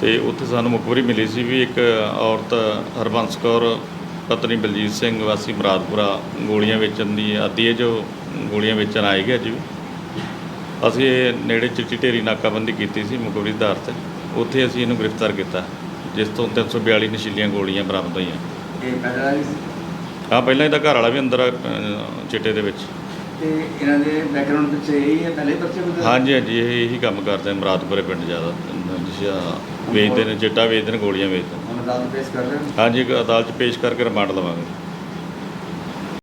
ਤੇ ਉੱਥੇ ਸਾਨੂੰ ਮੁਖਬਰੀ ਮਿਲੀ ਸੀ ਵੀ ਇੱਕ ਔਰਤ ਹਰਬੰਸ ਕੌਰ ਪਤਨੀ ਬਲਜੀਤ ਸਿੰਘ ਵਾਸੀ ਮੁਰਾਦਪੁਰਾ ਗੋਲੀਆਂ ਵੇਚਣ ਦੀ ਆਦੀ ਹੈ ਜੋ ਗੋਲੀਆਂ ਵੇਚਣ ਆਏਗੀ ਅੱਜ ਵੀ। ਅਸੀਂ ਇਹ ਨੇੜੇ ਚਿੱਟੀ ਢੇਰੀ ਨਾਕਾਬੰਦੀ ਕੀਤੀ ਸੀ ਮੁਖਬਰੀ ਆਧਾਰ ਤੇ। ਉੱਥੇ ਅਸੀਂ ਇਹਨੂੰ ਗ੍ਰਿਫਤਾਰ ਕੀਤਾ ਜਿਸ ਤੋਂ 342 ਨਸ਼ੀਲੀਆਂ ਗੋਲੀਆਂ ਬਰਾਮਦ ਹੋਈਆਂ। ਇਹ ਪਹਿਲਾਂ ਹਾਂ ਪਹਿਲਾਂ ਇਹਦਾ ਘਰ ਵਾਲਾ ਵੀ ਅੰਦਰ ਆ, ਅਹ, ਚਿੱਟੇ ਦੇ ਵਿੱਚ। ਤੇ ਇਹਨਾਂ ਦੇ ਬੈਕਗ੍ਰਾਉਂਡ ਵਿੱਚ ਇਹੀ ਹੈ ਪਹਿਲੇ ਪਰਚੇ ਵਗੈਰਾ ਹਾਂਜੀ ਹਾਂਜੀ ਇਹ ਇਹੀ ਕੰਮ ਕਰਦੇ ਆ ਮੁਰਾਦਪੁਰੇ ਪਿੰਡ ਜ਼ਿਆਦਾ ਜਿਹਾ ਵੇਚਦੇ ਨੇ ਚਿੱਟਾ ਵੇਚਦੇ ਨੇ ਗੋਲੀਆਂ ਵੇਚਦੇ ਨੇ। ਹੁਣ ਅਦਾਲਤ ਪੇਸ਼ ਕਰ ਰਹੇ ਹੋ ਹਾਂਜੀ ਇੱਕ ਅਦਾਲਤ 'ਚ ਪੇਸ਼ ਕਰਕੇ ਰਿਮਾਂਡ ਲਵਾਂਗੇ।